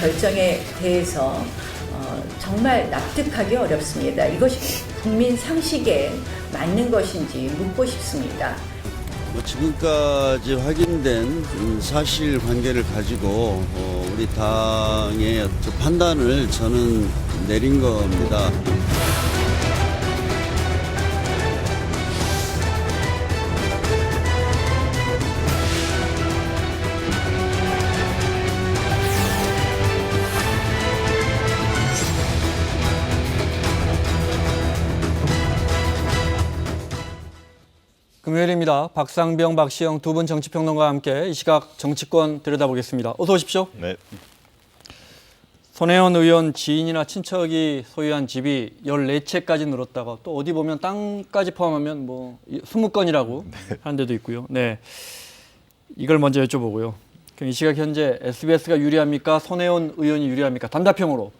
결정에 대해서 어, 정말 납득하기 어렵습니다. 이것이 국민 상식에 맞는 것인지 묻고 싶습니다. 뭐 지금까지 확인된 음, 사실 관계를 가지고 어, 우리 당의 판단을 저는 내린 겁니다. 금요일입니다. 박상병, 박시영 두 분 정치평론가와 함께 이 시각 정치권 들여다보겠습니다. 어서 오십시오. 네, 손혜원 의원 지인이나 친척이 소유한 집이 14채까지 늘었다가 또 어디 보면 땅까지 포함하면 뭐 20건이라고 하는 데도 있고요. 네. 이걸 먼저 여쭤보고요. 그럼 이 시각 현재 SBS가 유리합니까? 손혜원 의원이 유리합니까? 단답형으로.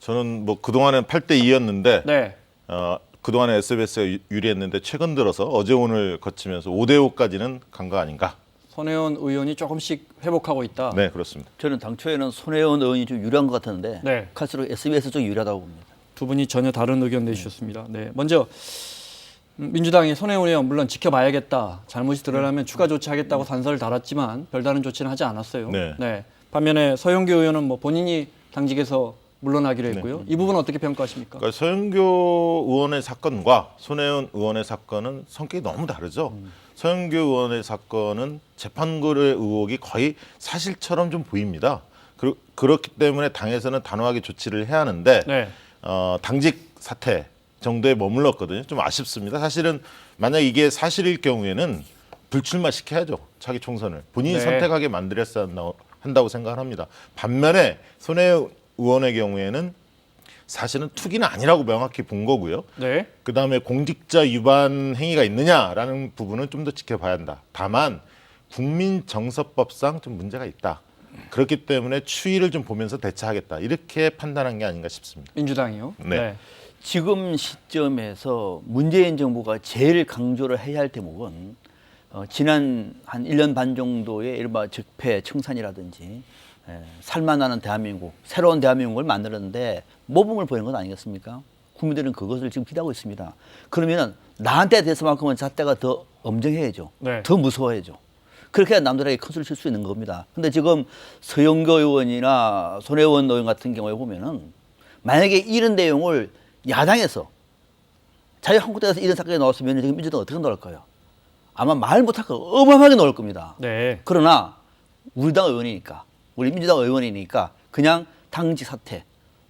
저는 뭐 그동안은 8대 2였는데 네. 어, 그동안에 SBS가 유리했는데 최근 들어서 어제 오늘 거치면서 5대 5까지는 간 거 아닌가? 손혜원 의원이 조금씩 회복하고 있다. 네, 그렇습니다. 저는 당초에는 손혜원 의원이 좀 유리한 것 같았는데 네. 갈수록 SBS 쪽이 유리하다고 봅니다. 두 분이 전혀 다른 의견 내주셨습니다. 네, 먼저 음, 민주당이 손혜원 의원 물론 지켜봐야겠다. 잘못이 드러나면 추가 조치하겠다고 단서를 달았지만 별다른 조치는 하지 않았어요. 네. 반면에 서영교 의원은 뭐 본인이 당직에서 물러나기로 했고요. 이 부분 은 어떻게 평가하십니까? 그러니까 서영교 의원의 사건과 손혜원 의원의 사건은 성격이 너무 다르죠. 서영교 의원의 사건은 재판거래 의혹이 거의 사실처럼 좀 보입니다. 그, 그렇기 때문에 당에서는 단호하게 조치를 해야 하는데 네. 어, 당직 사퇴 정도에 머물렀거든요. 좀 아쉽습니다. 사실은 만약 이게 사실일 경우에는 불출마 시켜야죠. 차기 총선을 본인이 네. 선택하게 만들었어야 한다고, 한다고 생각을 합니다. 반면에 손혜 의원의 경우에는 사실은 투기는 아니라고 명확히 본 거고요. 네. 그 다음에 공직자 위반 행위가 있느냐라는 부분은 좀 더 지켜봐야 한다. 다만 국민 정서법상 좀 문제가 있다. 그렇기 때문에 추이를 좀 보면서 대처하겠다. 이렇게 판단한 게 아닌가 싶습니다. 민주당이요. 네. 지금 시점에서 문재인 정부가 제일 강조를 해야 할 대목은 어, 지난 한 1년 반 정도의 이른바 적폐 청산이라든지 에, 살만하는 대한민국, 새로운 대한민국을 만드는데 모범을 보이는 것 아니겠습니까? 국민들은 그것을 지금 기대하고 있습니다. 그러면 나한테 대해서만큼은 잣대가 더 엄정해야죠. 네. 더 무서워야죠. 그렇게 해야 남들에게 큰 소리 칠 수 있는 겁니다. 근데 지금 서영교 의원이나 손혜원 의원 같은 경우에 보면은 만약에 이런 내용을 야당에서 자유한국당에서 이런 사건이 나왔으면 지금 민주당 어떻게 나올까요? 아마 말 못할 거 어마어마하게 나올 겁니다. 네. 그러나 우리 당 의원이니까 우리 민주당 의원이니까 그냥 당직 사퇴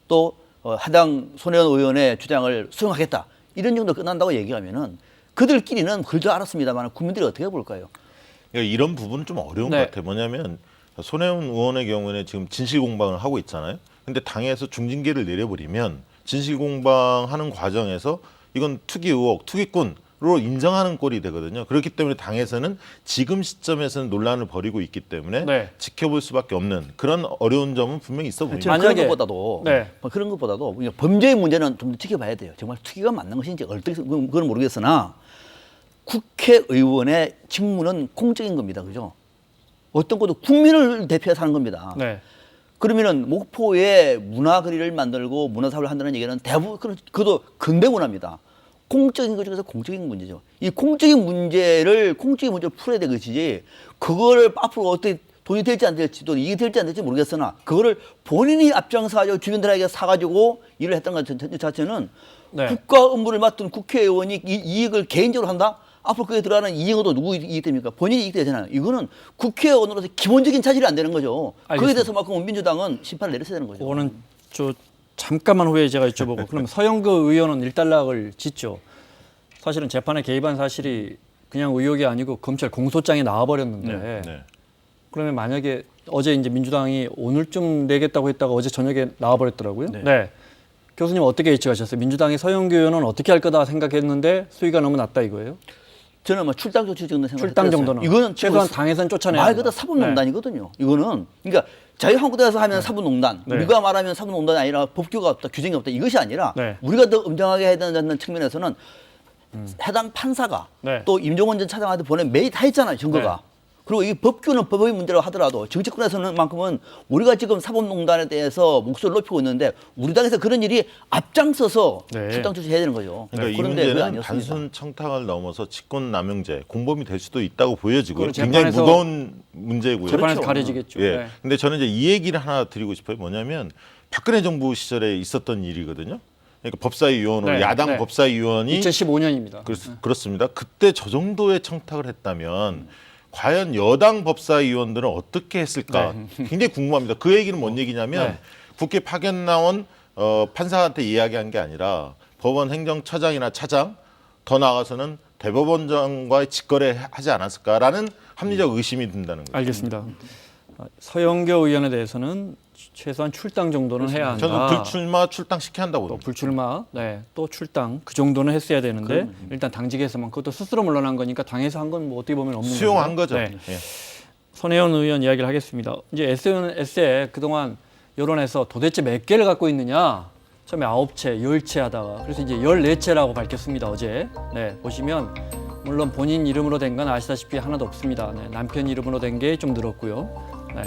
또 어, 하당 손혜원 의원의 주장을 수용하겠다 이런 정도 끝난다고 얘기하면은 그들끼리는 그럴 알았습니다만 국민들이 어떻게 볼까요? 그러니까 이런 부분은 좀 어려운 네. 것 같아요. 뭐냐면 손혜원 의원의 경우에는 지금 진실 공방을 하고 있잖아요. 근데 당에서 중징계를 내려버리면 진실 공방하는 과정에서 이건 투기 의혹, 투기꾼으 로 인정하는 꼴이 되거든요. 그렇기 때문에 당에서는 지금 시점에서는 논란을 벌이고 있기 때문에 네. 지켜볼 수밖에 없는 그런 어려운 점은 분명히 있어 보입니다. 저는 만약에- 그런 것보다도 네. 뭐 그런 것보다도 범죄의 문제는 좀 더 지켜봐야 돼요. 정말 투기가 맞는 것인지 어떻게 그건 모르겠으나 국회의원의 직무는 공적인 겁니다. 그죠? 어떤 것도 국민을 대표해서 하는 겁니다. 네. 그러면은 목포에 문화거리를 만들고 문화사업을 한다는 얘기는 대부분 그것도 근대 문화입니다. 공적인 것 중에서 공적인 문제죠. 이 공적인 문제를 공적인 문제를 풀어야 될 것이지 그거를 앞으로 어떻게 돈이 될지 안 될지 또 이익이 될지 안 될지 모르겠으나 그거를 본인이 앞장서가지고 주민들에게 사가지고 일을 했던 것 자체- 자체는 네. 국가 업무를 맡은 국회의원이 이 이익을 개인적으로 한다? 앞으로 그에 들어가는 이익은 누구 이익 됩니까? 본인이 이익 되잖아요. 이거는 국회의원으로서 기본적인 차질이 안 되는 거죠. 알겠습니다. 대해서만큼 민주당은 심판을 내렸어야 되는 거죠. 그거는 저 잠깐만 후에 제가 여쭤보고 그럼 서영교 의원은 일단락을 짓죠. 사실은 재판에 개입한 사실이 그냥 의혹이 아니고 검찰 공소장에 나와버렸는데 네. 네. 그러면 만약에 어제 이제 민주당이 오늘쯤 내겠다고 했다가 어제 저녁에 나와버렸더라고요. 네. 교수님 어떻게 예측하셨어요? 민주당이 서영교 의원은 어떻게 할 거다 생각했는데 수위가 너무 낮다 이거예요? 저는 뭐 출당 조치 정도 생각. 출당 정도는 이거는 최소한 당에서는 쫓아내야 말. 그대로 사법농단이거든요. 이거는 그러니까 자유한국당에서 하면 사법농단, 네. 우리가 말하면 사법농단이 아니라 법규가 없다, 규정이 없다 이것이 아니라 네. 우리가 더 엄정하게 해야 된다는 측면에서는 해당 판사가 네. 또 임종원 전 차장한테 보낸 메일 다 있잖아요 증거가. 네. 그리고 이 법규는 법의 문제로 하더라도 정치권에서는 만큼은 우리가 지금 사법농단에 대해서 목소리를 높이고 있는데 우리 당에서 그런 일이 앞장서서 네. 출당 조치해야 되는 거죠. 그러니까 이 문제는. 단순 청탁을 넘어서 직권 남용죄, 공범이 될 수도 있다고 보여지고요. 굉장히 무거운 문제고요. 재판에서 그렇죠. 가려지겠죠. 예. 네. 근데 저는 이제 이 얘기를 하나 드리고 싶어요. 뭐냐면 박근혜 정부 시절에 있었던 일이거든요. 그러니까 법사위원으로 네, 야당 네. 법사위원이 2015년입니다. 그렇, 그렇습니다. 그때 저 정도의 청탁을 했다면 과연 여당 법사위원들은 어떻게 했을까 굉장히 궁금합니다. 그 얘기는 뭔 얘기냐면 네. 국회 파견 나온 어, 판사한테 이야기한 게 아니라 법원 행정처장이나 차장 더 나아가서는 대법원장과의 직거래 하지 않았을까라는 합리적 의심이 든다는 거죠. 알겠습니다. 어, 서영교 의원에 대해서는 최소한 출당 정도는 해야 한다. 저는 불출마 출당 시켜야 한다고 또 봅니다. 불출마, 네, 또 출당 그 정도는 했어야 되는데 일단 당직에서만 그것도 스스로 물러난 거니까 당에서 한 건 뭐 어떻게 보면 없는 수용한 거죠. 네. 예. 손혜원 의원 이야기를 하겠습니다. 이제 SNS에 그동안 여론에서 도대체 몇 개를 갖고 있느냐? 처음에 아홉 채, 열 채 하다가 그래서 이제 열네 채라고 밝혔습니다 어제. 네 보시면 물론 본인 이름으로 된 건 아시다시피 하나도 없습니다. 네, 남편 이름으로 된 게 좀 늘었고요. 네,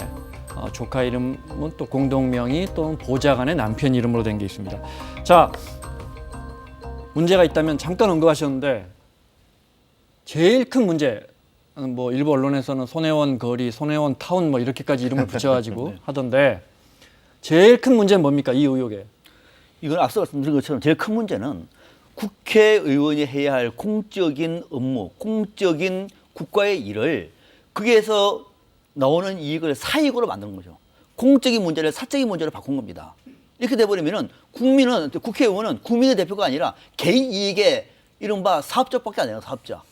어, 조카 이름은 또 공동명의 또는 보좌관의 남편 이름으로 된 게 있습니다. 자 문제가 있다면 잠깐 언급하셨는데 제일 큰 문제 음, 뭐 일부 언론에서는 손혜원 거리, 손혜원 타운 뭐 이렇게까지 이름을 붙여가지고 하던데 제일 큰 문제는 뭡니까 이 의혹에? 이건 앞서 말씀드린 것처럼 제일 큰 문제는 국회의원이 해야 할 공적인 업무, 공적인 국가의 일을 거기에서 나오는 이익을 사익으로 만드는 거죠. 공적인 문제를 사적인 문제로 바꾼 겁니다. 이렇게 돼버리면은 국민은 국회의원은 국민의 대표가 아니라 개인 이익의 이른바 사업자밖에 안 돼요. 사업자.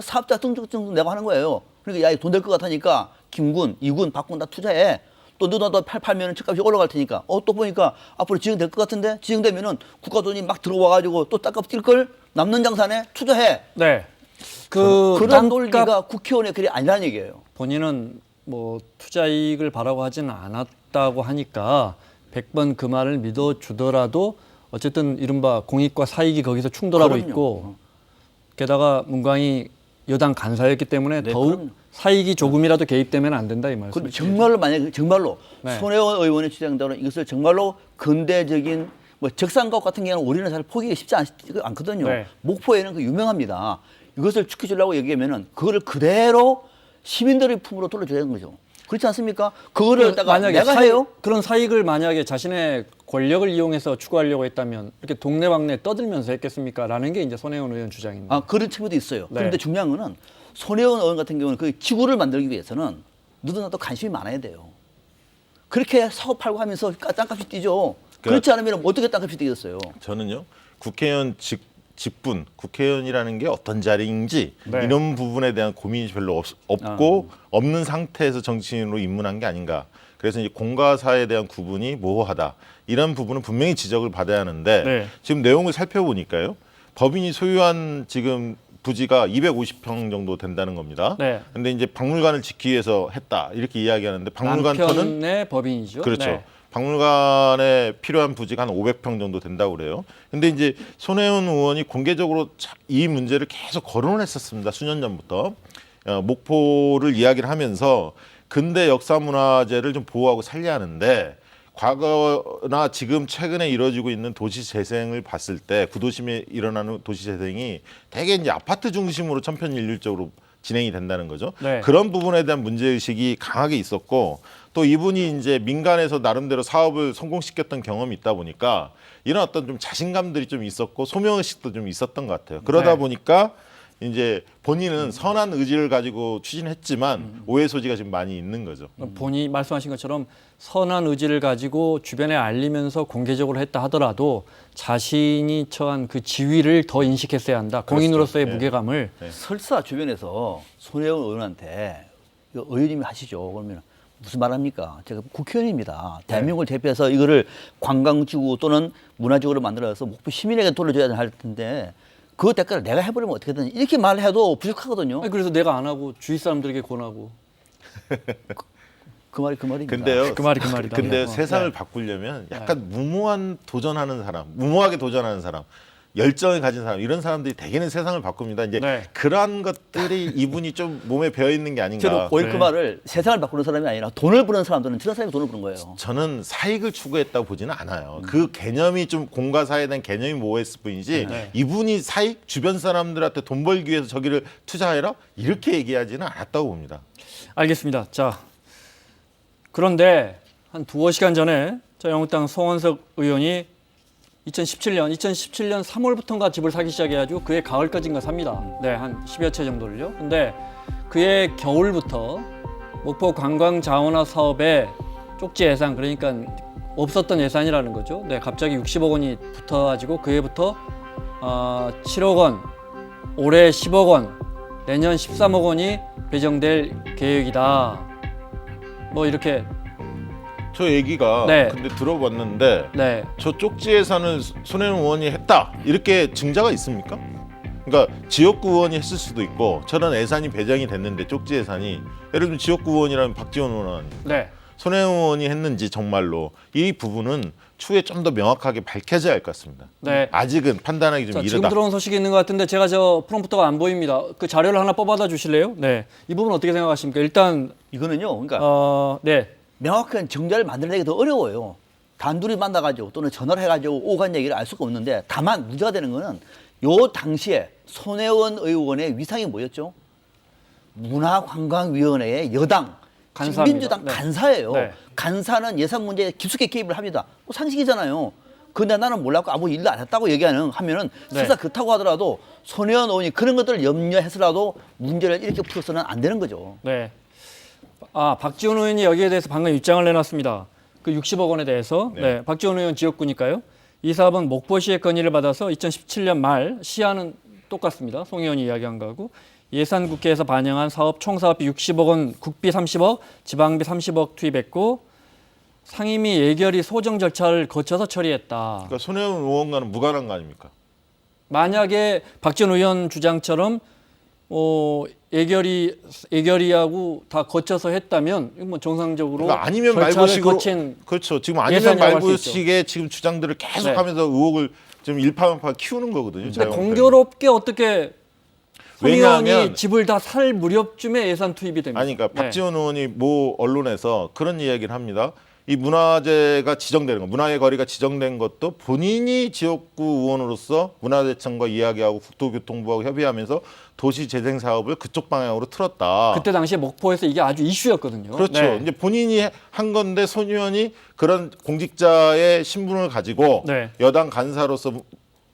사업자 등록증 내가 하는 거예요. 그러니까 야, 돈 될 것 같으니까 김군, 이군, 박군 다 투자해. 또 누나 더 팔, 팔면은 집값이 올라갈 테니까. 어, 또 보니까 앞으로 지정될 것 같은데? 지정되면은 국가 돈이 막 들어와가지고 또 땅값 뛸 걸? 남는 장산에 투자해. 네. 그 그런 논리가 국회의원의 글이 아니라는 얘기예요. 본인은 뭐 투자 이익을 바라고 하지는 않았다고 하니까 100번 그 말을 믿어 주더라도 어쨌든 이른바 공익과 사익이 거기서 충돌하고 그럼요. 있고 게다가 문광이 여당 간사였기 때문에 네, 더욱 그럼요. 사익이 조금이라도 개입되면 안 된다 이그 말씀이죠. 정말로 만약에 정말로 네. 손혜원 의원의 주장대로 이것을 정말로 근대적인 뭐 적산가옥 같은 경우는 우리는 사실 포기가 쉽지 않, 않거든요. 네. 목포에는 그 유명합니다. 이것을 지켜주려고 얘기하면은 그거를 그대로 시민들의 품으로 돌려줘야 하는 거죠. 그렇지 않습니까? 그거를 갖다가 내가 사익- 해요? 그런 사익을 만약에 자신의 권력을 이용해서 추구하려고 했다면 이렇게 동네방네 떠들면서 했겠습니까? 라는 게 이제 손혜원 의원 주장입니다. 아 그런 측면도 있어요. 네. 그런데 중요한 거는 손혜원 의원 같은 경우는 그 지구를 만들기 위해서는 누구나도 관심이 많아야 돼요. 그렇게 사고 팔고 하면서 땅값이 뛰죠. 그렇지 않으면 어떻게 땅값이 뛰겠어요? 저는요 국회의원 직, 직분 국회의원이라는 게 어떤 자리인지 네. 이런 부분에 대한 고민이 별로 없, 없고 없는 상태에서 정치인으로 입문한 게 아닌가 그래서 이제 공과 사에 대한 구분이 모호하다 이런 부분은 분명히 지적을 받아야 하는데 네. 지금 내용을 살펴보니까요 법인이 소유한 지금 부지가 250평 정도 된다는 겁니다. 네. 근데 이제 박물관을 짓기 위해서 했다 이렇게 이야기하는데 박물관 터는 법인이죠. 그렇죠. 네. 박물관에 필요한 부지가 한 500평 정도 된다고 그래요. 근데 이제 손혜원 의원이 공개적으로 자- 이 문제를 계속 거론을 했었습니다. 수년 전부터. 어, 목포를 이야기를 하면서 근대 역사 문화재를 좀 보호하고 살려야 하는데 과거나 지금 최근에 이루어지고 있는 도시 재생을 봤을 때 구도심에 일어나는 도시 재생이 대개 이제 아파트 중심으로 천편일률적으로 진행이 된다는 거죠. 네. 그런 부분에 대한 문제 의식이 강하게 있었고 또 이분이 이제 민간에서 나름대로 사업을 성공시켰던 경험이 있다 보니까 이런 어떤 좀 자신감들이 좀 있었고 소명 의식도 좀 있었던 것 같아요. 그러다 네. 보니까 이제 본인은 선한 의지를 가지고 추진했지만 오해 소지가 지금 많이 있는 거죠. 본인이 말씀하신 것처럼 선한 의지를 가지고 주변에 알리면서 공개적으로 했다 하더라도 자신이 처한 그 지위를 더 인식했어야 한다. 공인으로서의 예. 무게감을 설사 주변에서 손혜원 의원한테 의원님이 하시죠. 그러면 무슨 말합니까? 제가 국회의원입니다. 대한민국을 대표해서 이거를 관광지구 또는 문화지구로 만들어서 목표 시민에게 돌려줘야 할 텐데 그 대가를 내가 해버리면 어떻게든 이렇게 말해도 부족하거든요. 아니, 그래서 내가 안 하고 주위 사람들에게 권하고 그 말이 그 말입니다. 근데요. 그 말이 그 말이다. 근데 어, 세상을 네. 바꾸려면 약간 무모한 도전하는 사람, 무모하게 도전하는 사람. 열정을 가진 사람 이런 사람들이 대개는 세상을 바꿉니다. 이제 네. 그러한 것들이 이분이 좀 몸에 배어 있는 게 저는 아닌가. 오일 네. 그 말을 세상을 바꾸는 사람이 아니라 돈을 버는 사람들은 저런 사람이 돈을 버는 거예요. 저는 사익을 추구했다고 보지는 않아요. 그 개념이 좀 공과 사에 대한 개념이 모호했을 뿐이지 네. 이분이 사익 주변 사람들한테 돈 벌기 위해서 저기를 투자해라 이렇게 얘기하지는 않았다고 봅니다. 알겠습니다. 자, 그런데 한 두어 시간 전에 자유한국당 송원석 의원이 2017년, 2017년 3월부터인가 집을 사기 시작해가지고 그해 가을까지인가 삽니다. 네, 한 10여 채 정도를요. 근데 그해 겨울부터 목포 관광 자원화 사업에 쪽지 예산, 그러니까 없었던 예산이라는 거죠. 네, 갑자기 60억 원이 붙어가지고 그해부터 어, 7억 원, 올해 10억 원, 내년 13억 원이 배정될 계획이다. 뭐 이렇게 저 얘기가 네. 근데 들어봤는데 네, 저 쪽지 예산은 손혜원 의원이 했다 이렇게 증자가 있습니까? 그러니까 지역구 의원이 했을 수도 있고 저런 예산이 배정이 됐는데 쪽지 예산이 예를 들면 지역구 의원이라면 박지원 의원 네. 손혜원 의원이 했는지 정말로 이 부분은 추후에 좀 더 명확하게 밝혀져야 할 것 같습니다. 네. 아직은 판단하기 좀 자, 지금 이르다. 들어온 소식이 있는 것 같은데 제가 저 프롬프터가 안 보입니다. 그 자료를 하나 뽑아다 주실래요? 네. 이 부분 어떻게 생각하십니까? 일단 이거는요. 그러니까 어, 네. 명확한 정자를 만들어내기 더 어려워요. 단둘이 만나가지고 또는 전화를 해가지고 오간 얘기를 알 수가 없는데 다만 문제가 되는 거는 요 당시에 손혜원 의원의 위상이 뭐였죠? 문화관광위원회의 여당 간사입니다. 민주당 네. 간사예요. 네. 간사는 예산 문제에 깊숙이 개입을 합니다. 뭐 상식이잖아요. 근데 나는 몰랐고 아무 일도 안 했다고 얘기하는 하면은 네. 설사 그렇다고 하더라도 손혜원 의원이 그런 것들을 염려해서라도 문제를 이렇게 풀어서는 안 되는 거죠. 네. 아, 박지원 의원이 여기에 대해서 방금 입장을 내놨습니다. 그 60억 원에 대해서. 네. 네. 박지원 의원 지역구니까요. 이 사업은 목포시의 건의를 받아서 2017년 말 시한은 똑같습니다. 송 의원이 이야기한 거하고 예산 국회에서 반영한 사업 총 사업비 60억 원, 국비 30억, 지방비 30억 투입했고 상임위 예결위 소정 절차를 거쳐서 처리했다. 그러니까 손혜원 의원과는 무관한 거 아닙니까? 만약에 박지원 의원 주장처럼 어, 예결위 예결위하고 다 거쳐서 했다면 뭐 정상적으로 그러니까 아니면 말고식으로 거친 그렇죠. 지금 아니면 말고식의 지금 주장들을 계속하면서 의혹을 좀 일파만파 키우는 거거든요. 근데 자유한국당이. 공교롭게 어떻게 왜냐하면- 집을 다 살 무렵쯤에 예산 투입이 됩니다. 아니 그러니까 네. 박지원 의원이 모 언론에서 그런 이야기를 합니다. 이 문화재가 지정되는 거, 문화의 거리가 지정된 것도 본인이 지역구 의원으로서 문화재청과 이야기하고 국토교통부하고 협의하면서 도시 재생 사업을 그쪽 방향으로 틀었다. 그때 당시에 목포에서 이게 아주 이슈였거든요. 그렇죠. 네. 이제 본인이 한 건데 손 의원이 그런 공직자의 신분을 가지고 네. 여당 간사로서 문-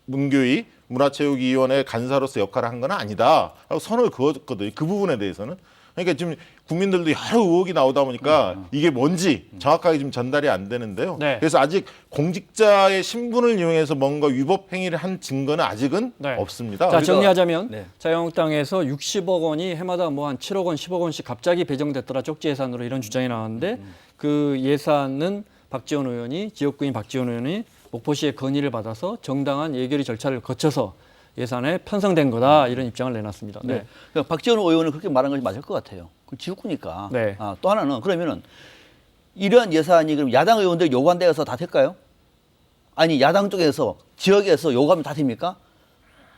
문교위 문화체육위원회 간사로서 역할을 한 건 아니다. 선을 그었거든요. 그 부분에 대해서는. 그러니까 지금 국민들도 여러 의혹이 나오다 보니까 이게 뭔지 정확하게 지금 전달이 안 되는데요. 음. 네. 그래서 아직 공직자의 신분을 이용해서 뭔가 위법 행위를 한 증거는 아직은 네. 없습니다. 자 정리하자면 네. 자유한국당에서 60억 원이 해마다 뭐 한 7억 원, 10억 원씩 갑자기 배정됐더라 쪽지 예산으로 이런 주장이 나왔는데 그 예산은 박지원 의원이 지역구인 박지원 의원이 목포시의 건의를 받아서 정당한 예결위 절차를 거쳐서 예산에 편성된 거다 이런 입장을 내놨습니다. 네. 네. 그러니까 박지원 의원은 그렇게 말한 것이 맞을 것 같아요. 그 지역구니까. 네. 아, 또 하나는 그러면은 이러한 예산이 그럼 야당 의원들 요구한 데에서 다 될까요? 아니 야당 쪽에서 지역에서 요구하면 다 됩니까?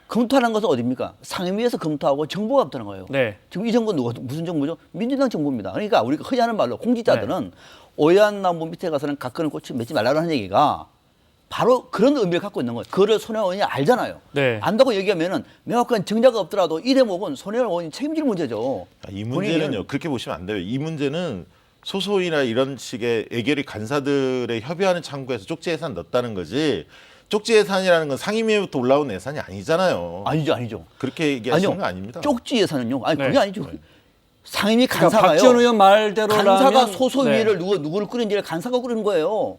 검토하는 것은 어디입니까? 상임위에서 검토하고 정보가 없다는 거예요. 네. 지금 이 정부는 누가, 무슨 정부죠? 민주당 정부입니다. 그러니까 우리가 흔히 하는 말로 공직자들은 네. 오얏 나무 밑에 가서는 가끔은 꽃을 맺지 말라는 얘기가 바로 그런 의미를 갖고 있는 거예요. 그거를 손혜원 의원이 알잖아요. 네. 안다고 얘기하면은 명확한 정자가 없더라도 이 대목은 손혜원 의원이 책임질 문제죠. 아, 이 문제는요 그렇게 보시면 안 돼요. 이 문제는 소소이나 이런 식의 애결이 간사들의 협의하는 창구에서 쪽지 예산 넣었다는 거지. 쪽지 예산이라는 건 상임위부터 올라온 예산이 아니잖아요. 아니죠, 아니죠. 그렇게 얘기하시는 아니요. 거 아닙니다. 쪽지 예산은요. 아니 네. 그게 아니죠. 상임위 그러니까 간사가요. 박지원 의원 말대로라면 간사가 소소위를 네. 누구 누구를 꾸린지를 간사가 꾸리는 거예요.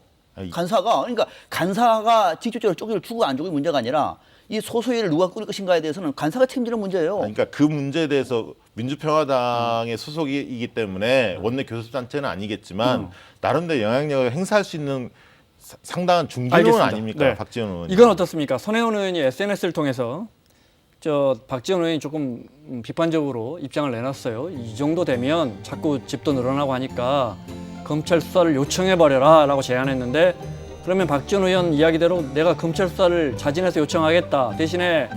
간사가 그러니까 간사가 직접적으로 쪽지를 주고 안 주고의 문제가 아니라 이 소소위를 누가 꾸릴 것인가에 대해서는 간사가 책임지는 문제예요. 그러니까 그 문제에 대해서 민주평화당의 소속이기 때문에 원내 교섭단체는 아니겠지만 나름대로 영향력을 행사할 수 있는 사- 상당한 알겠습니다. 아닙니까 네. 박지원 의원. 이건 어떻습니까? 손혜원 의원이 SNS를 통해서 저 박지원 의원이 조금 음, 비판적으로 입장을 내놨어요. 이 정도 되면 자꾸 집도 늘어나고 하니까 검찰 수사를 요청해 버려라라고 제안했는데 그러면 박지원 의원 이야기대로 내가 검찰 수사를 자진해서 요청하겠다. 대신에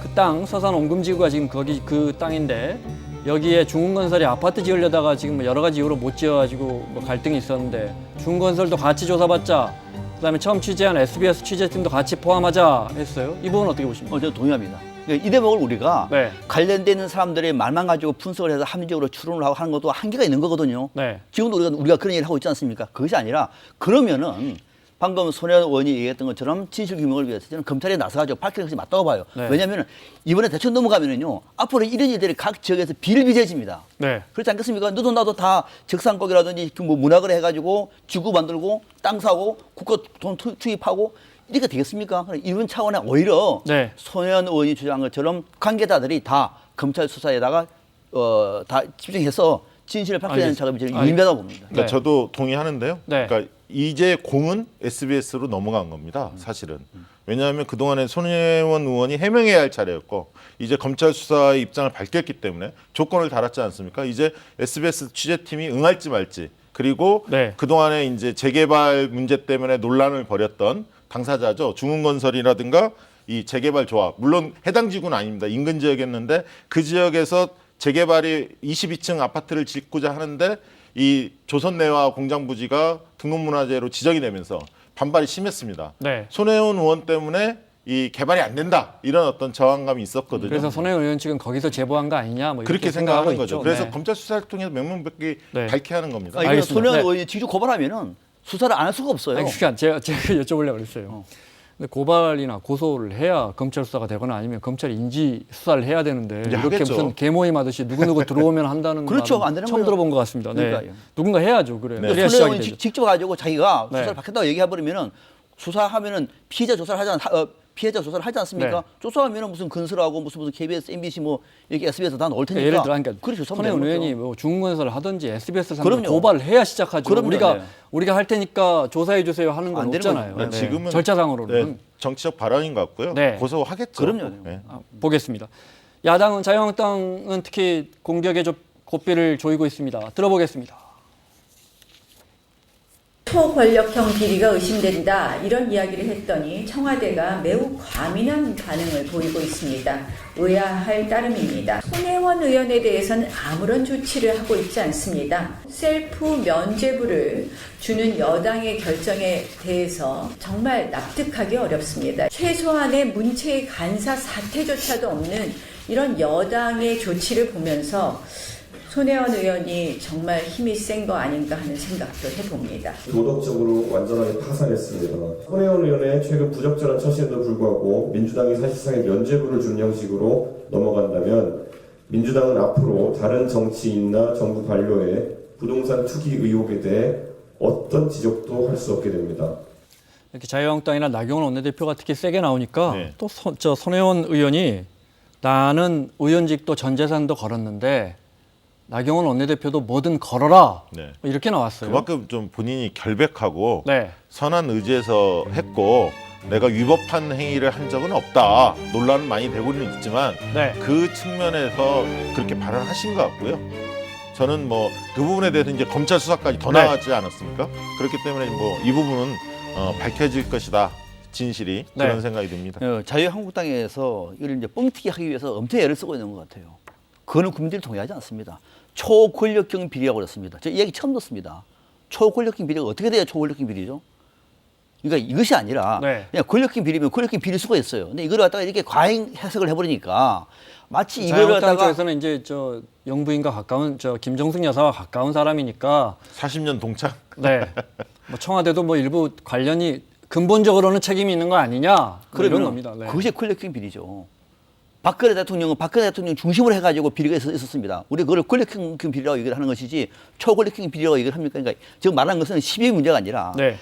그 땅 서산 옹금지구가 지금 거기 그 땅인데 여기에 중흥건설이 아파트 지으려다가 지금 뭐 여러 가지 이유로 못 지어가지고 뭐 갈등이 있었는데 중흥건설도 같이 조사받자. 그다음에 처음 취재한 SBS 취재팀도 같이 포함하자 했어요. 이 부분 어떻게 보십니까? 어, 저는 동의합니다. 그러니까 이 대목을 우리가 네. 관련되는 사람들의 말만 가지고 분석을 해서 합리적으로 추론을 하고 하는 것도 한계가 있는 거거든요. 네. 지금도 우리가, 우리가 그런 얘기를 하고 있지 않습니까? 그것이 아니라 그러면은 방금 손혜원 의원이 얘기했던 것처럼 진실 규명을 위해서 저는 검찰에 나서가지고 밝히는 것이 맞다고 봐요. 네. 왜냐하면 이번에 대충 넘어가면은요 앞으로 이런 일들이 각 지역에서 비일비재해집니다. 네. 그렇지 않겠습니까? 너도 나도 다 적산국이라든지 그뭐 문학을 해가지고 지구 만들고 땅 사고 국가 돈 투- 투입하고 이렇게 되겠습니까? 이런 차원에 오히려 네. 손혜원 의원이 주장한 것처럼 관계자들이 다 검찰 수사에다가 어, 다 집중해서 진실을 밝혀내는 작업이 저는 알- 유의미하다고 봅니다. 그러니까 네. 저도 동의하는데요. 네. 그러니까 이제 공은 SBS로 넘어간 겁니다. 사실은. 왜냐하면 그동안에 손혜원 의원이 해명해야 할 차례였고 이제 검찰 수사의 입장을 밝혔기 때문에 조건을 달았지 않습니까? 이제 SBS 취재팀이 응할지 말지 그리고 네. 그동안에 이제 재개발 문제 때문에 논란을 벌였던 당사자죠. 중흥건설이라든가 이 재개발 조합 물론 해당 지구는 아닙니다. 인근 지역이었는데 그 지역에서 재개발이 22층 아파트를 짓고자 하는데 이 조선 내와 공장 부지가 등록문화재로 지정이 되면서 반발이 심했습니다. 네. 손혜원 의원 때문에 이 개발이 안 된다 이런 어떤 저항감이 있었거든요. 그래서 손혜원 의원 측은 거기서 제보한 거 아니냐 뭐 이렇게 그렇게 생각하고 생각하는 거죠. 있죠. 그래서 네. 검찰 수사를 통해서 명명백기 네. 밝게 하는 겁니다. 아. 손혜원 네. 의원이 직접 고발하면은 수사를 안 할 수가 없어요. 아니, 그러니까 제가, 제가 여쭤보려고 그랬어요. 근데 고발이나 고소를 해야 검찰 수사가 되거나 아니면 검찰이 인지 수사를 해야 되는데 이제 이렇게 하겠죠. 무슨 개모임 하듯이 누구누구 들어오면 한다는 그렇죠. 말은 안 되는 처음 거예요. 들어본 것 같습니다. 네. 그러니까요. 누군가 해야죠. 그래. 네. 그래야 시작이 되죠. 직- 직접 가지고 자기가 네. 수사를 받겠다고 얘기해버리면은 수사하면은 피해자 조사를 하지 않, 어, 피해자 조사를 하지 않습니까? 네. 조사하면은 무슨 근슬하고 무슨 무슨 KBS, MBC 뭐 이렇게 SBS 다 넣을 테니까. 예를 들어 그러니까 그렇죠. 손혜원 의원이 뭐 중문서를 하든지 SBS 상대 그럼요. 고발을 해야 시작하죠. 그럼요. 우리가 네. 우리가 할 테니까 조사해 주세요 하는 건 없잖아요. 거죠. 네, 지금은 절차상으로는 네, 정치적 발언인 것 같고요. 네. 고소하겠죠. 그럼요. 네. 아, 보겠습니다. 야당은 자유한국당은 특히 공격의 조- 고삐를 조이고 있습니다. 들어보겠습니다. 초권력형 비리가 의심된다 이런 이야기를 했더니 청와대가 매우 과민한 반응을 보이고 있습니다. 의아할 따름입니다. 손혜원 의원에 대해서는 아무런 조치를 하고 있지 않습니다. 셀프 면죄부를 주는 여당의 결정에 대해서 정말 납득하기 어렵습니다. 최소한의 문체의 간사 사태조차도 없는 이런 여당의 조치를 보면서 손혜원 의원이 정말 힘이 센 거 아닌가 하는 생각도 해봅니다. 도덕적으로 완전하게 파산했습니다. 손혜원 의원의 최근 부적절한 처신에도 불구하고 민주당이 사실상의 면죄부를 준 형식으로 넘어간다면 민주당은 앞으로 다른 정치인이나 정부 관료의 부동산 투기 의혹에 대해 어떤 지적도 할 수 없게 됩니다. 이렇게 자유한국당이나 나경원 원내대표가 특히 세게 나오니까 네. 또저 손혜원 의원이 나는 의원직도 전 재산도 걸었는데 나경원 원내대표도 뭐든 걸어라 네. 뭐 이렇게 나왔어요. 그만큼 좀 본인이 결백하고 네. 선한 의지에서 했고 내가 위법한 행위를 한 적은 없다. 논란은 많이 되고는 있지만 네. 그 측면에서 그렇게 발언하신 것 같고요. 저는 뭐 그 부분에 대해서 이제 검찰 수사까지 더 네. 나가지 않았습니까? 그렇기 때문에 뭐 이 부분은 어, 밝혀질 것이다. 진실이 네. 그런 생각이 듭니다. 어, 자유한국당에서 이걸 이제 뻥튀기 하기 위해서 엄청 애를 쓰고 있는 것 같아요. 그거는 국민들이 동의하지 않습니다. 초권력형 비리라고 그랬습니다. 저이 얘기 처음 듣습니다. 초권력형 비리가 어떻게 돼야 초권력형 비리죠? 그러니까 이것이 아니라 네. 그냥 권력형 비리면 권력형 비릴 수가 있어요. 근데 이걸 갖다가 이렇게 과잉 해석을 해버리니까 마치 이걸 갖다가 쪽에서는 이제 저 영부인과 가까운 저 김정숙 여사와 가까운 사람이니까 40년 동창. 네. 뭐 청와대도 뭐 일부 관련이 근본적으로는 책임이 있는 거 아니냐 뭐 이런 그러면 겁니다. 네. 그것이 권력형 비리죠. 박근혜 대통령은 박근혜 대통령 중심으로 해가지고 비리가 있었, 있었습니다. 우리 그걸 권력형 비리라고 얘기를 하는 것이지 초권력형 비리라고 얘기를 합니까? 그러니까 지금 말하는 것은 시비의 문제가 아니라 네.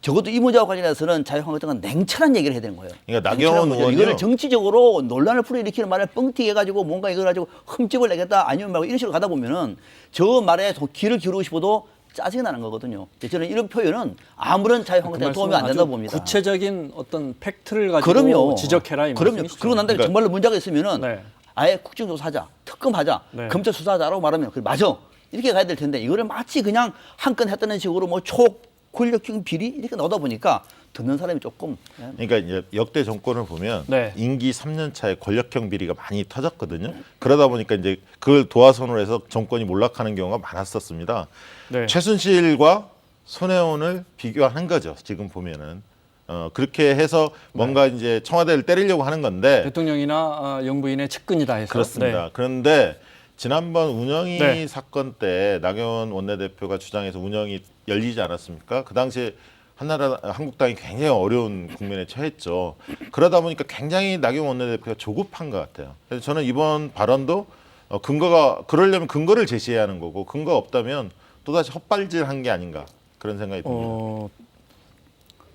적어도 이 문제와 관련해서는 자유한국당은 냉철한 얘기를 해야 되는 거예요. 그러니까 나경원. 의원이요. 이거는 정치적으로 논란을 불러일으키는 말을 뻥튀기 해가지고 뭔가 이걸 가지고 흠집을 내겠다 아니면 말고 이런 식으로 가다 보면은 저 말에 더 귀를 기울이고 싶어도 짜증이 나는 거거든요. 저는 이런 표현은 아무런 자유한국당 도움이 안 된다고 봅니다. 구체적인 어떤 팩트를 가지고 그럼요. 지적해라 이 그럼요. 말씀이시죠. 그러고 난 다음에 그러니까- 정말로 문제가 있으면은 네. 아예 국정조사하자, 특검하자, 네. 검찰 수사하자라고 말하면 그래 맞아 이렇게 가야 될 텐데 이거를 마치 그냥 한 건 했다는 식으로 뭐초 권력형 비리 이렇게 나오다 보니까 듣는 사람이 조금 예, 그러니까 이제 역대 정권을 보면 네. 임기 3년 차에 권력형 비리가 많이 터졌거든요. 그러다 보니까 이제 그걸 도화선으로 해서 정권이 몰락하는 경우가 많았었습니다. 네. 최순실과 손혜원을 비교하는 거죠. 지금 보면은 어, 그렇게 해서 뭔가 이제 청와대를 때리려고 하는 건데 대통령이나 아, 영부인의 측근이다 해서 그렇습니다. 네. 그런데 지난번 운영이 네. 사건 때 나경원 원내대표가 주장해서 운영이 열리지 않았습니까? 그 당시에 한나라 한국당이 굉장히 어려운 국면에 처했죠. 그러다 보니까 굉장히 나경원 원내대표가 조급한 것 같아요. 그래서 저는 이번 발언도 어, 근거가 그러려면 근거를 제시해야 하는 거고 근거 없다면 또다시 헛발질한 게 아닌가 그런 생각이 듭니다. 어,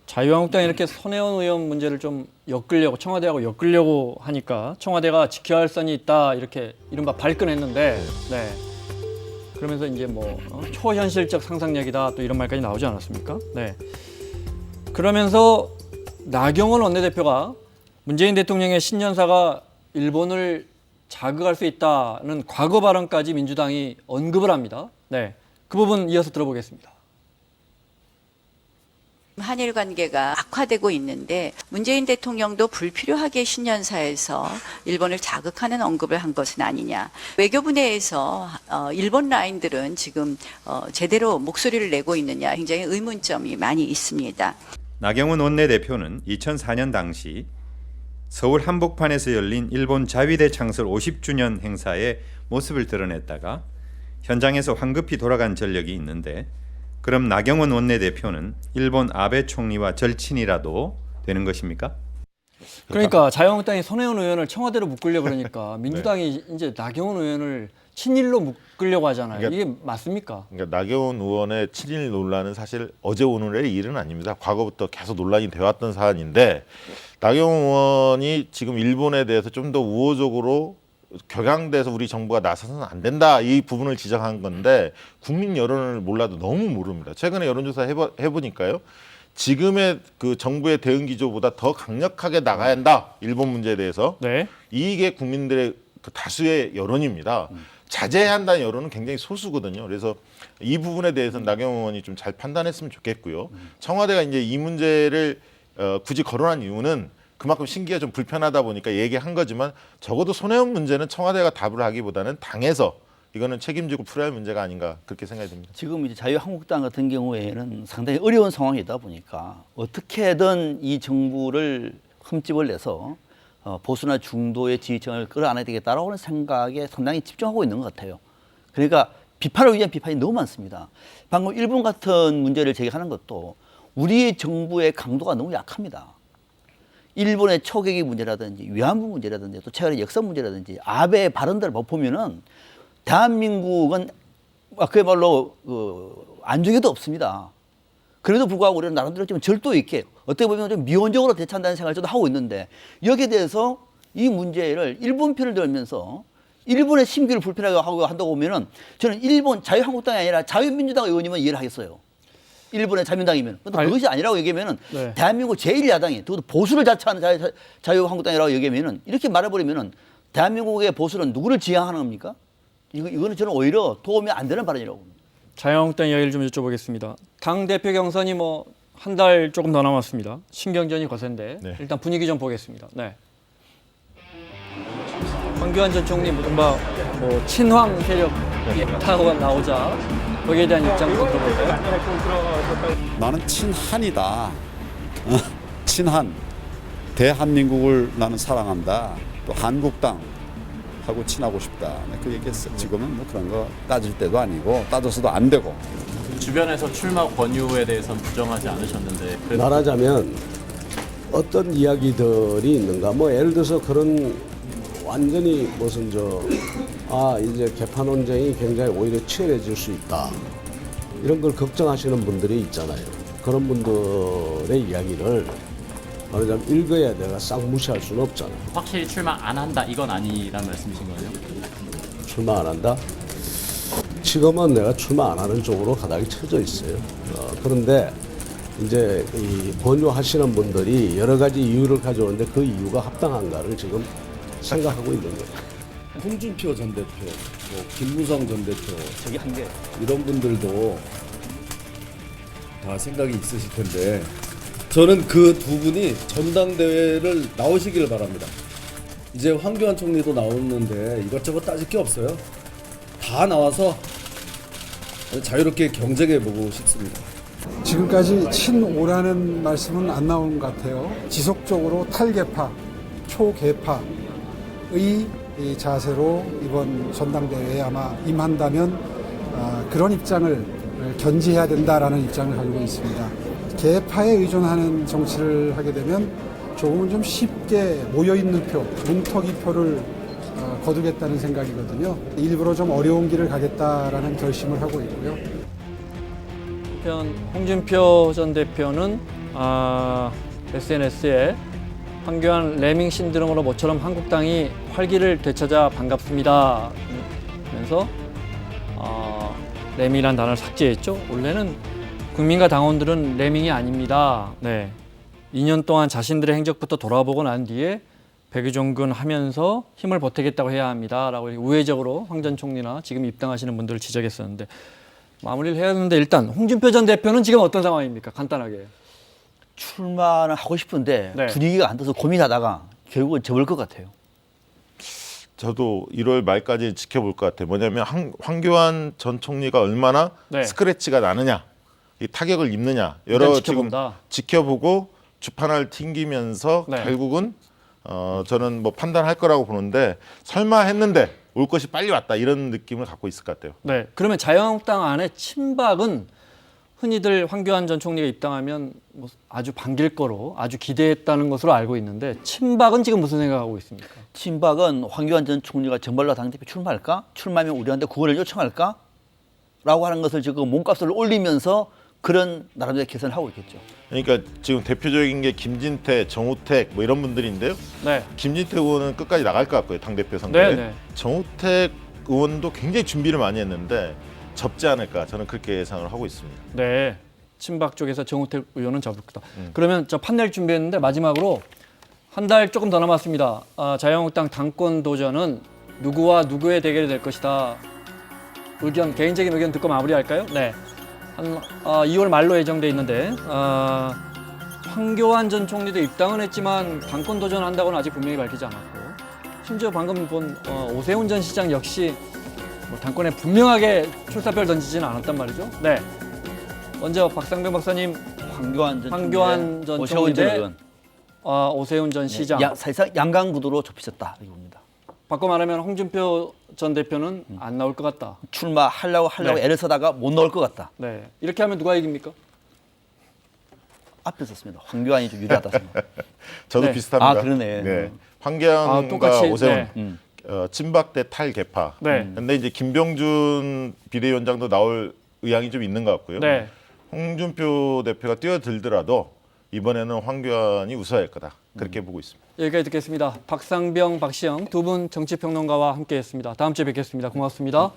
자유한국당이 이렇게 손혜원 의원 문제를 좀 엮으려고 청와대하고 엮으려고 하니까 청와대가 지켜야 할 선이 있다 이렇게 이른바 발끈했는데 네. 그러면서 이제 뭐 어, 초현실적 상상력이다 또 이런 말까지 나오지 않았습니까? 네. 그러면서 나경원 원내대표가 문재인 대통령의 신년사가 일본을 자극할 수 있다는 과거 발언까지 민주당이 언급을 합니다. 네. 그 부분 이어서 들어보겠습니다. 한일 관계가 악화되고 있는데 문재인 대통령도 불필요하게 신년사에서 일본을 자극하는 언급을 한 것은 아니냐. 외교부 내에서 어, 일본 라인들은 지금 어, 제대로 목소리를 내고 있느냐 굉장히 의문점이 많이 있습니다. 나경원 원내대표는 2004년 당시 서울 한복판에서 열린 일본 자위대 창설 50주년 행사에 모습을 드러냈다가 현장에서 황급히 돌아간 전력이 있는데 그럼 나경원 원내대표는 일본 아베 총리와 절친이라도 되는 것입니까? 그러니까 자유한국당이 손혜원 의원을 청와대로 묶으려 그러니까 민주당이 이제 나경원 의원을 친일로 묶으려고 하잖아요. 그러니까- 이게 맞습니까? 그러니까 나경원 의원의 친일 논란은 사실 어제 오늘의 일은 아닙니다. 과거부터 계속 논란이 되어왔던 사안인데 나경원 의원이 지금 일본에 대해서 좀 더 우호적으로 격양돼서 우리 정부가 나서서는 안 된다 이 부분을 지적한 건데 국민 여론을 몰라도 너무 모릅니다. 최근에 여론조사 해보, 해보니까요. 지금의 그 정부의 대응 기조보다 더 강력하게 나가야 한다 일본 문제에 대해서 네. 이게 국민들의 그 다수의 여론입니다. 자제해야 한다는 여론은 굉장히 소수거든요. 그래서 이 부분에 대해서는 나경원 의원이 좀 잘 판단했으면 좋겠고요. 청와대가 이제 이 문제를 어, 굳이 거론한 이유는 그만큼 신기가 좀 불편하다 보니까 얘기한 거지만 적어도 손해원 문제는 청와대가 답을 하기보다는 당에서 이거는 책임지고 풀어야 할 문제가 아닌가 그렇게 생각이 듭니다. 지금 이제 자유한국당 같은 경우에는 상당히 어려운 상황이다 보니까 어떻게든 이 정부를 흠집을 내서 어, 보수나 중도의 지지층을 끌어안아야 되겠다라고 하는 생각에 상당히 집중하고 있는 것 같아요. 그러니까 비판을 위한 비판이 너무 많습니다. 방금 일본 같은 문제를 제기하는 것도 우리 정부의 강도가 너무 약합니다. 일본의 초계기 문제라든지 위안부 문제라든지 또 최근의 역사 문제라든지 아베의 발언들을 못 보면은 대한민국은 아, 그야말로 그 안중에도 없습니다. 그래도 불구하고 우리는 나름대로 좀 절도 있게 어떻게 보면 좀 미온적으로 대처한다는 생각을 저도 하고 있는데 여기에 대해서 이 문제를 일본 편을 들면서 일본의 심기를 불편하게 하고 한다고 보면은 저는 일본 자유한국당이 아니라 자유민주당 의원이면 이해를 하겠어요. 일본의 자민당이면. 근데 알- 그것이 아니라고 얘기하면은 네. 대한민국 제1야당이 또 보수를 자처하는 자유, 자유한국당이라고 얘기하면은 이렇게 말해버리면은 대한민국의 보수는 누구를 지향하는 겁니까? 이거, 이거는 저는 오히려 도움이 안 되는 발언이라고 봅니다. 자유한국당 이야기를 좀 여쭤보겠습니다. 당 대표 경선이 뭐 한 달 조금 더 남았습니다. 신경전이 거센데 네. 일단 분위기 좀 보겠습니다. 네. 황교안 전 총리 뭔가 뭐 친황 세력 타고 나오자 거기에 대한 입장도 들어볼까요? 나는 친한이다. 어, 친한. 대한민국을 나는 사랑한다. 또 한국당 하고 친하고 싶다. 네, 그 얘기했어. 지금은 뭐 그런 거 따질 때도 아니고 따져서도 안 되고. 주변에서 출마 권유에 대해서는 부정하지 않으셨는데 말하자면 어떤 이야기들이 있는가 뭐 예를 들어서 그런 완전히 무슨 저 아 이제 개판 논쟁이 굉장히 오히려 치열해질 수 있다 이런 걸 걱정하시는 분들이 있잖아요 그런 분들의 이야기를 말하자면 읽어야 내가 싹 무시할 수는 없잖아 확실히 출마 안 한다 이건 아니란 말씀이신 거예요? 출마 안 한다 지금은 내가 출마 안 하는 쪽으로 가닥이 쳐져 있어요 어, 그런데 이제 이 권유하시는 분들이 여러 가지 이유를 가져오는데 그 이유가 합당한가를 지금 생각하고 있는 거예요. 홍준표 전 대표, 뭐 김무성 전 대표 저기 한 개. 이런 분들도 다다 생각이 있으실 텐데 저는 그 두 분이 전당대회를 나오시길 바랍니다. 이제 황교안 총리도 나오는데 이것저것 따질 게 없어요. 다 나와서 자유롭게 경쟁해 보고 싶습니다. 지금까지 친오라는 말씀은 안 나온 것 같아요. 지속적으로 탈개파, 초개파의 이 자세로 이번 전당대회에 아마 임한다면 아, 그런 입장을 견지해야 된다라는 입장을 가지고 있습니다. 개파에 의존하는 정치를 하게 되면 조금은 좀 쉽게 모여있는 표, 뭉터기 표를 어, 거두겠다는 생각이거든요. 일부러 좀 어려운 길을 가겠다라는 결심을 하고 있고요. 한편 홍준표 전 대표는 아, SNS에 황교안 레밍 신드롬으로 모처럼 한국당이 활기를 되찾아 반갑습니다. 하면서 어, 레밍이란 단어를 삭제했죠. 원래는 국민과 당원들은 레밍이 아닙니다. 네. 2년 동안 자신들의 행적부터 돌아보고 난 뒤에 백의종군 하면서 힘을 보태겠다고 해야 합니다라고 우회적으로 황 전 총리나 지금 입당하시는 분들을 지적했었는데 마무리를 해야 하는데 일단 홍준표 전 대표는 지금 어떤 상황입니까? 간단하게. 출마는 하고 싶은데 네. 분위기가 안 돼서 고민하다가 결국은 접을 것 같아요. 저도 1월 말까지 지켜볼 것 같아요. 뭐냐면 황, 황교안 전 총리가 얼마나 네. 스크래치가 나느냐, 이 타격을 입느냐 여러 지금. 지켜보고 주판을 튕기면서 네. 결국은 어, 저는 뭐 판단할 거라고 보는데 설마 했는데 올 것이 빨리 왔다 이런 느낌을 갖고 있을 것 같아요. 네. 그러면 자유한국당 안에 친박은 흔히들 황교안 전 총리가 입당하면 뭐 아주 반길 거로 아주 기대했다는 것으로 알고 있는데 친박은 지금 무슨 생각하고 있습니까? 친박은 황교안 전 총리가 정말로 당대표 출마할까? 출마하면 우리한테 구원을 요청할까? 라고 하는 것을 지금 몸값을 올리면서 그런 나름대로 개선을 하고 있겠죠. 그러니까 지금 대표적인 게 김진태, 정우택 뭐 이런 분들인데요. 네. 김진태 의원은 끝까지 나갈 것 같고요 당 대표 선거에. 네, 네. 정우택 의원도 굉장히 준비를 많이 했는데 접지 않을까 저는 그렇게 예상을 하고 있습니다. 네. 친박 쪽에서 정우택 의원은 접을 거다. 그러면 저 판넬 준비했는데 마지막으로 한 달 조금 더 남았습니다. 아, 자유한국당 당권 도전은 누구와 누구의 대결이 될 것이다. 의견 개인적인 의견 듣고 마무리할까요? 네. 한 아, 2월 말로 예정돼 있는데 아, 황교안 전 총리도 입당은 했지만 당권 도전한다고는 아직 분명히 밝히지 않았고 심지어 방금 본 어, 오세훈 전 시장 역시 뭐 당권에 분명하게 출사표를 던지지는 않았단 말이죠. 네. 먼저 박상병 박사님 황교안 전 황교안 전 오세훈 총리 전대 의원. 아, 오세훈 전 시장. 야, 사실상 양강 구도로 좁혀졌다 이렇게 봅니다. 바꿔 말하면 홍준표 전 대표는 안 나올 것 같다. 출마하려고 하려고 네. 애를 쓰다가 못 나올 것 같다. 네. 이렇게 하면 누가 이깁니까? 앞에 썼습니다. 황교안이 좀 유리하다 생각. 저도 네. 비슷합니다. 아, 그러네. 네. 아, 황교안과 똑같이, 오세훈 네. 음. 어, 친박 대 탈개파. 네. 근데 이제 김병준 비대위원장도 나올 의향이 좀 있는 것 같고요. 네. 홍준표 대표가 뛰어들더라도 이번에는 황교안이 우세할 거다. 음. 그렇게 보고 있습니다. 여기까지 듣겠습니다. 박상병, 박시영 두 분 정치평론가와 함께했습니다. 다음 주에 뵙겠습니다. 고맙습니다.